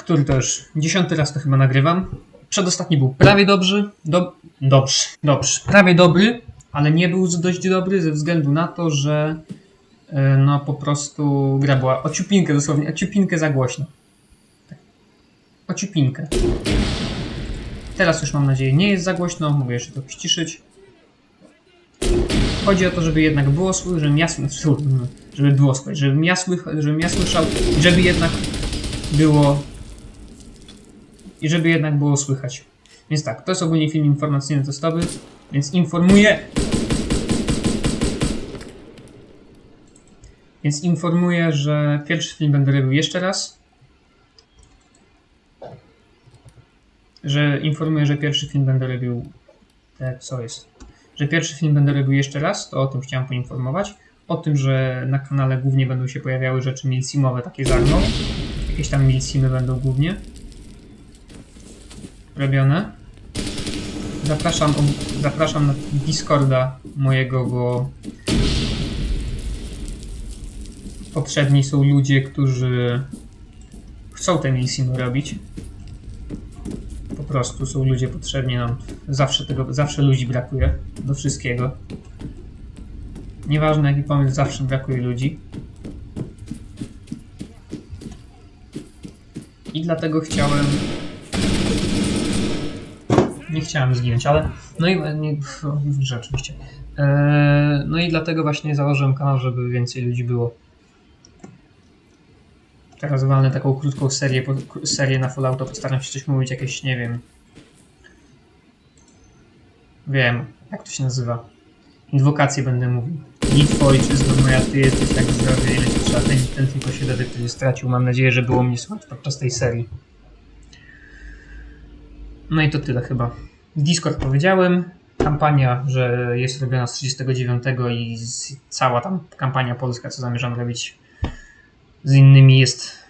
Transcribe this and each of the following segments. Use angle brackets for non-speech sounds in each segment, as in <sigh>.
który to już dziesiąty raz to chyba nagrywam. Przedostatni był prawie dobry, do, dobrze, dobrze, prawie dobry, ale nie był dość dobry ze względu na to, że e, no po prostu gra była o ciupinkę dosłownie, o ciupinkę za głośno. O ciupinkę. Teraz już mam nadzieję nie jest za głośno, mogę jeszcze to ściszyć. Chodzi o to, żeby jednak było słychać, żebym ja słyszał, <laughs> żeby było słychać, żebym ja, słyszał, żeby jednak było i żeby jednak było słychać. Więc tak, to jest ogólnie film informacyjny testowy, więc informuję Więc informuję, że pierwszy film będę robił jeszcze raz. Że informuję, że pierwszy film będę robił. Tak, co jest? Że pierwszy film będę robił jeszcze raz, to o tym chciałem poinformować. O tym, że na kanale głównie będą się pojawiały rzeczy milsimowe, takie zarną. Jakieś tam milsimy będą głównie robione. Zapraszam, zapraszam na Discorda mojego, bo potrzebni są ludzie, którzy chcą te milsimy robić. Po prostu są ludzie potrzebni nam. Zawsze tego, zawsze ludzi brakuje do wszystkiego. Nieważne jaki pomysł, zawsze brakuje ludzi. I dlatego chciałem. Nie chciałem zginąć, ale. No i nie, że oczywiście. Eee, no i dlatego właśnie założyłem kanał, żeby więcej ludzi było. Teraz walnę taką krótką serię, po- serię na Fallouta, postaram się coś mówić, jakieś, nie wiem. Wiem, jak to się nazywa. Inwokacje będę mówił. Litwo, ojczyzno moja, ty jesteś tak zdrowy, ile ci trzeba, ten, ten tylko się dowie, który stracił. Mam nadzieję, że było mnie słychać podczas tej serii. No i to tyle chyba. Discord powiedziałem. Kampania, że jest robiona z 39 i z, cała tam kampania polska, co zamierzam robić z innymi jest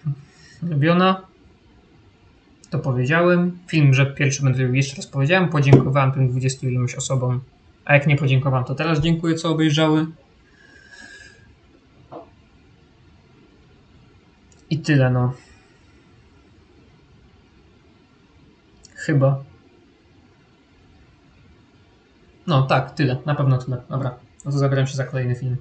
robiona. To powiedziałem. Film, że pierwszy będę robił jeszcze raz powiedziałem. Podziękowałem tym 20 iluś osobom. A jak nie podziękowałem, to teraz dziękuję, co obejrzały. I tyle, no. Chyba. No tak, tyle. Na pewno tyle. Dobra. No to zabieram się za kolejny film.